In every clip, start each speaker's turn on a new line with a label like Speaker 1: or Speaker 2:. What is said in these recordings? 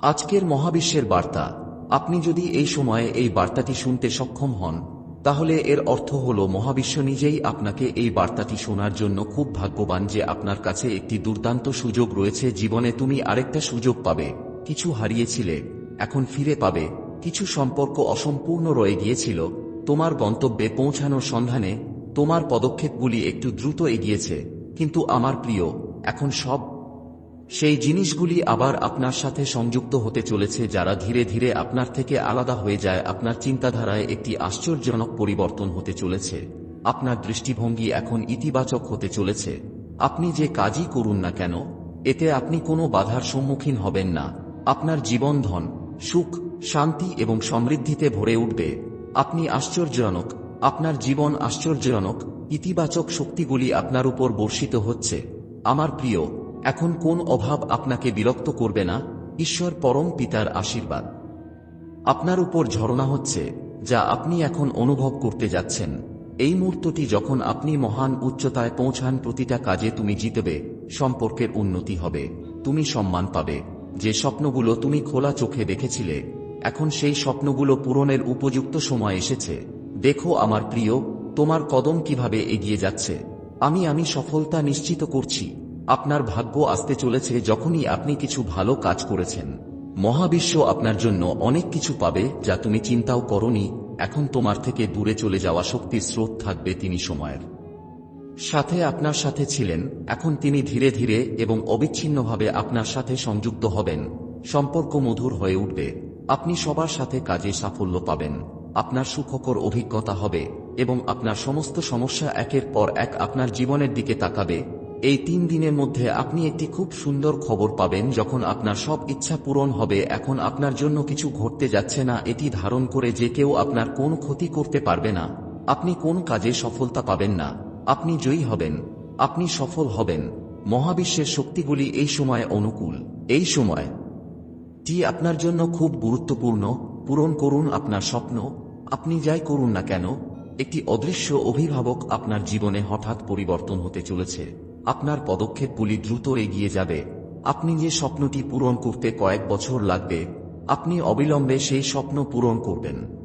Speaker 1: আজকের মহাবিশ্বের বার্তা। আপনি যদি এই সময়ে এই বার্তাটি শুনতে সক্ষম হন, তাহলে এর অর্থ হল মহাবিশ্ব নিজেই আপনাকে এই বার্তাটি শোনার জন্য খুব ভাগ্যবান যে আপনার কাছে একটি দুর্দান্ত সুযোগ রয়েছে, জীবনে তুমি আরেকটা সুযোগ পাবে। কিছু হারিয়েছিলে, এখন ফিরে পাবে। কিছু সম্পর্ক অসম্পূর্ণ রয়ে গিয়েছিল, তোমার গন্তব্যে পৌঁছানোর সন্ধানে তোমার পদক্ষেপগুলি একটু দ্রুত এগিয়েছে। কিন্তু আমার প্রিয়, এখন সব সেই জিনিসগুলি আবার আপনার সাথে সংযুক্ত হতে চলেছে যারা ধীরে ধীরে আপনার থেকে আলাদা হয়ে যায়। আপনার চিন্তাধারায় একটি আশ্চর্যজনক পরিবর্তন হতে চলেছে। আপনার দৃষ্টিভঙ্গি এখন ইতিবাচক হতে চলেছে। আপনি যে কাজই করুন না কেন, এতে আপনি কোনো বাধার সম্মুখীন হবেন না। আপনার জীবন ধন, সুখ, শান্তি এবং সমৃদ্ধিতে ভরে উঠবে। আপনি আশ্চর্যজনক, আপনার জীবন আশ্চর্যজনক, ইতিবাচক শক্তিগুলি আপনার উপর বর্ষিত হচ্ছে। আমার প্রিয় এখন কোন অভাব আপনাকে বিরক্ত করবে না? ঈশ্বর পরম পিতার আশীর্বাদ। আপনার উপর ঝরনা হচ্ছে, যা আপনি এখন অনুভব করতে যাচ্ছেন। এই মুহূর্তটি যখন আপনি মহান উচ্চতায় পৌঁছান প্রতিটা কাজে তুমি জিতবে, সম্পর্কের উন্নতি হবে, তুমি সম্মান পাবে। যে স্বপ্নগুলো তুমি খোলা চোখে দেখেছিলে, এখন সেই স্বপ্নগুলো পূরণের উপযুক্ত সময় এসেছে। দেখো আমার প্রিয়, তোমার কদম কীভাবে এগিয়ে যাচ্ছে? আমি আমি সফলতা নিশ্চিত করছি। আপনার ভাগ্য আসতে চলেছে যখনই আপনি কিছু ভালো কাজ করেছেন। মহাবিশ্ব আপনার জন্য অনেক কিছু পাবে যা তুমি চিন্তাও করনি, এখন তোমার থেকে দূরে চলে যাওয়া শক্তির স্রোত থাকবে তিনি সময়ের। সাথে আপনার সাথে ছিলেন, এখন তিনি ধীরে ধীরে এবং অবিচ্ছিন্নভাবে আপনার সাথে সংযুক্ত হবেন। সম্পর্ক মধুর হয়ে উঠবে। আপনি সবার সাথে কাজে সাফল্য পাবেন। আপনার সুখকর অভিজ্ঞতা হবে এবং আপনার সমস্ত সমস্যা একের পর এক আপনার জীবনের দিকে তাকাবে। এই তিন দিনের মধ্যে আপনি একটি খুব সুন্দর খবর পাবেন যখন আপনার সব ইচ্ছা পূরণ হবে, এখন আপনার জন্য কিছু ঘটতে যাচ্ছে না, এটি ধারণ করে যে কেউ আপনার কোন ক্ষতি করতে পারবে না। আপনি কোন কাজে সফলতা পাবেন না। আপনি জয়ী হবেন। আপনি সফল হবেন। মহাবিশ্বের শক্তিগুলি এই সময় অনুকূল। এই সময় টি আপনার জন্য খুব গুরুত্বপূর্ণ। পূরণ করুন আপনার স্বপ্ন। আপনি যাই করুন না কেন, একটি অদৃশ্য অভিভাবক আপনার জীবনে হঠাৎ পরিবর্তন হতে চলেছে। আপনার পদক্ষেপগুলি দ্রুত এগিয়ে যাবে। আপনি যে স্বপ্নটি পূরণ করতে কয়েক বছর লাগবে, আপনি অবিলম্বে সেই স্বপ্ন পূরণ করবেন।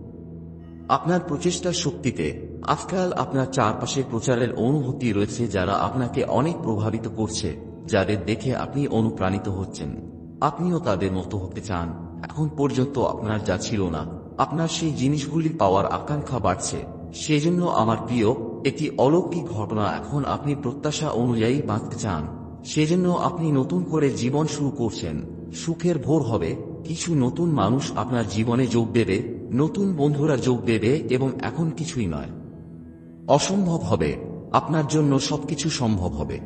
Speaker 1: আপনার প্রচেষ্টার শক্তিতে, আজকাল আপনার চারপাশে প্রচারের অনুভূতি রয়েছে যারা আপনাকে অনেক প্রভাবিত করছে, যাদের দেখে আপনি অনুপ্রাণিত হচ্ছেন। আপনিও তাদের মতো হতে চান। এখন পর্যন্ত আপনার যা ছিল না, আপনার সেই জিনিসগুলি পাওয়ার আকাঙ্ক্ষা বাড়ছে। সেজন্য আমার প্রিয় একটি অলৌকিক ঘটনা এখন আপনি প্রত্যাশা অনুযায়ী বাঁচতে চান। সেজন্য আপনি নতুন করে জীবন শুরু করছেন। সুখের ভোর হবে। কিছু নতুন মানুষ আপনার জীবনে যোগ দেবে। নতুন বন্ধুরা যোগ দেবে এবং এখন কিছুই নয়। অসম্ভব হবে। আপনার জন্য সবকিছু সম্ভব হবে।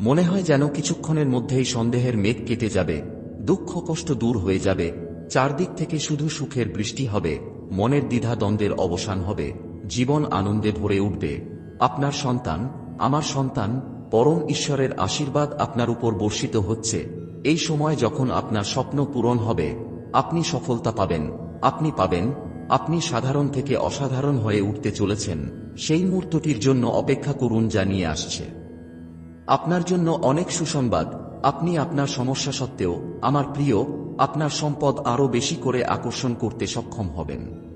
Speaker 1: মনে হয় যেন কিছুক্ষণের মধ্যেই সন্দেহের মেঘ কেটে যাবে। দুঃখ কষ্ট দূর হয়ে যাবে। চারদিক থেকে শুধু সুখের বৃষ্টি হবে। মনের দ্বিধা দ্বন্দ্বের অবসান হবে। জীবন আনন্দে ভরে উঠবে। আপনার সন্তান, আমার সন্তান, পরম ঈশ্বরের আশীর্বাদ আপনার উপর বর্ষিত হচ্ছে। এই সময় যখন আপনার স্বপ্ন পূরণ হবে, আপনি সফলতা পাবেন। আপনি পাবেন, আপনি সাধারণ থেকে অসাধারণ হয়ে উঠতে চলেছেন। সেই মুহূর্তটির জন্য অপেক্ষা করুন যা নিয়ে আসছে। আপনার জন্য অনেক সুসংবাদ। আপনি আপনার সমস্যা সত্ত্বেও, আমার প্রিয়, আপনার সম্পদ আরও বেশি করে আকর্ষণ করতে সক্ষম হবেন।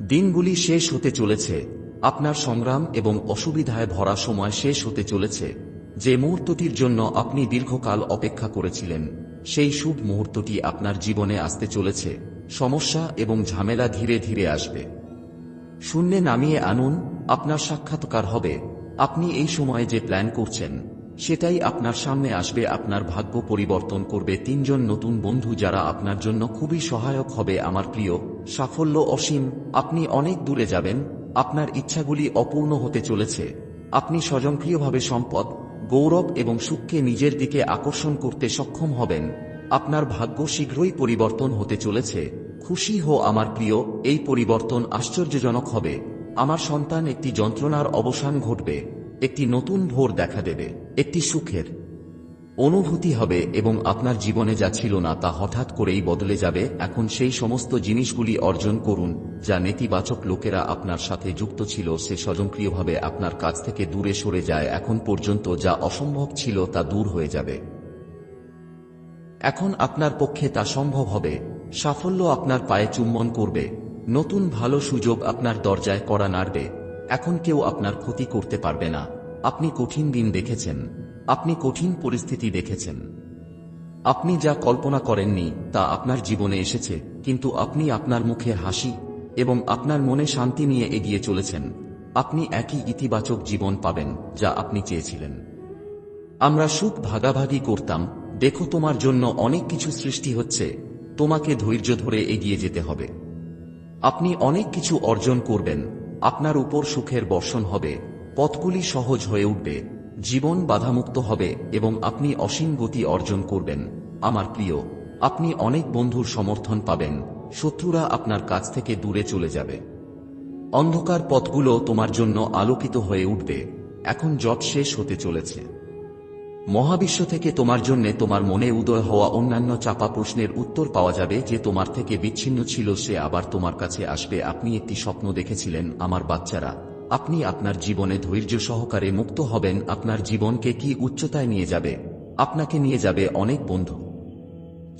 Speaker 1: দিনগুলি শেষ হতে চলেছে, আপনার সংগ্রাম এবং অসুবিধায় ভরা সময় শেষ হতে চলেছে, যে মুহূর্তটির জন্য আপনি দীর্ঘকাল অপেক্ষা করেছিলেন, সেই শুভ মুহূর্তটি আপনার জীবনে আসতে চলেছে, সমস্যা এবং ঝামেলা ধীরে ধীরে আসবে। শূন্যে নামিয়ে আনুন, আপনার সাক্ষাৎকার হবে, আপনি এই সময়ে যে প্ল্যান করছেন সেটাই আপনার সামনে আসবে, আপনার ভাগ্য পরিবর্তন করবে। তিনজন নতুন বন্ধু যারা আপনার জন্য খুবই সহায়ক হবে, আমার প্রিয়। সাফল্য অসীম। আপনি অনেক দূরে যাবেন। আপনার ইচ্ছাগুলি অপূর্ণ হতে চলেছে। আপনি স্বয়ংক্রিয়ভাবে সম্পদ, গৌরব এবং সুখকে নিজের দিকে আকর্ষণ করতে সক্ষম হবেন। আপনার ভাগ্য শীঘ্রই পরিবর্তন হতে চলেছে। খুশি হো আমার প্রিয়। এই পরিবর্তন আশ্চর্যজনক হবে। আমার সন্তান একটি যন্ত্রণার অবসান ঘটবে। একটি নতুন ভোর দেখা দেবে, একটি সুখের। অনুভূতি হবে এবং আপনার জীবনে যা ছিল না তা হঠাৎ করেই বদলে যাবে। এখন সেই সমস্ত জিনিসগুলি অর্জন করুন, যা নেতিবাচক লোকেরা আপনার সাথে যুক্ত ছিল, সে স্বয়ংক্রিয়ভাবে আপনার কাছ থেকে দূরে সরে যায়। এখন পর্যন্ত যা অসম্ভব ছিল তা দূর হয়ে যাবে। এখন আপনার পক্ষে তা সম্ভব হবে। সাফল্য আপনার পায়ে চুম্বন করবে। নতুন ভালো সুযোগ আপনার দরজায় করা নাড়বে। এখন কেউ আপনার ক্ষতি করতে পারবে না। আপনি কঠিন দিন দেখেছেন। আপনি কঠিন পরিস্থিতি দেখেছেন। আপনি যা কল্পনা করেননি, তা আপনার জীবনে এসেছে, কিন্তু আপনি আপনার মুখে হাসি এবং আপনার মনে শান্তি নিয়ে এগিয়ে চলেছেন। আপনি একই ইতিবাচক জীবন পাবেন, যা আপনি চেয়েছিলেন। আমরা সুখ ভাগাভাগি করতাম, দেখো তোমার জন্য অনেক কিছু সৃষ্টি হচ্ছে, তোমাকে ধৈর্য ধরে এগিয়ে যেতে হবে। আপনি অনেক কিছু অর্জন করবেন আপনার উপর সুখের বর্ষণ হবে, পথগুলি সহজ হয়ে উঠবে, জীবন বাধামুক্ত হবে এবং আপনি অসীম গতি অর্জন করবেন। আমার প্রিয়, আপনি অনেক বন্ধুর সমর্থন পাবেন, শত্রুরা আপনার কাছ থেকে দূরে চলে যাবে। অন্ধকার পথগুলো তোমার জন্য আলোকিত হয়ে উঠবে, এখন জট শেষ হতে চলেছে। মহাবিশ্ব থেকে তোমার জন্য তোমার মনে উদয় হওয়া অন্যান্য চাপা প্রশ্নের উত্তর পাওয়া যাবে যে তোমার থেকে বিচ্ছিন্ন ছিল সে আবার তোমার কাছে আসবে। আপনি একটি স্বপ্ন দেখেছিলেন, আমার বাচ্চারা। আপনি আপনার জীবনে ধৈর্য সহকারে মুক্ত হবেন, আপনার জীবনকে কি উচ্চতায় নিয়ে যাবে? আপনাকে নিয়ে যাবে অনেক বন্ধু।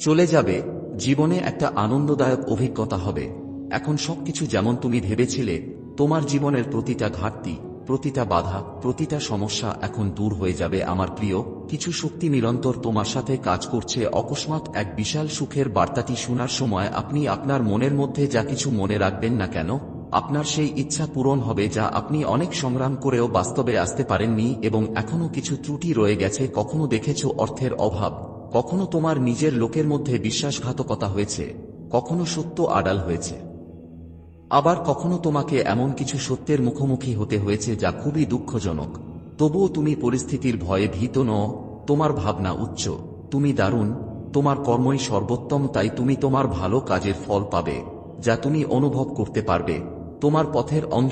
Speaker 1: চলে যাবে। জীবনে একটা আনন্দদায়ক অভিজ্ঞতা হবে। এখন সবকিছু যেমন তুমি ভেবেছিলে, তোমার জীবনের প্রতিটা ঘাটতি প্রতিটা বাধা, প্রতিটা সমস্যা এখন দূর হয়ে যাবে আমার প্রিয়। কিছু শক্তি নিরন্তর তোমার সাথে কাজ করছে। অকস্মাৎ এক বিশাল সুখের বার্তাটি শোনার সময় আপনি আপনার মনের মধ্যে যা কিছু মনে রাখবেন না কেন, আপনার সেই ইচ্ছা পূরণ হবে যা আপনি অনেক সংগ্রাম করেও বাস্তবে আসতে পারেননি এবং এখনও কিছু ত্রুটি রয়ে গেছে। কখনো দেখেছ অর্থের অভাব, কখনো তোমার নিজের লোকের মধ্যে বিশ্বাসঘাতকতা হয়েছে, কখনো সত্য আড়াল হয়েছে। আবার কখনো তোমাকে এমন কিছু সত্যের মুখোমুখি হতে হয়েছে যা খুবই দুঃখজনক। তবুও তুমি পরিস্থিতির ভয়ে ভীত ন তোমার ভাবনা উচ্চ। তুমি দারুণ, তোমার কর্মই সর্বোত্তম, তাই তুমি তোমার ভালো কাজের ফল পাবে, যা তুমি অনুভব করতে পারবে। তোমার পথের অন্ধ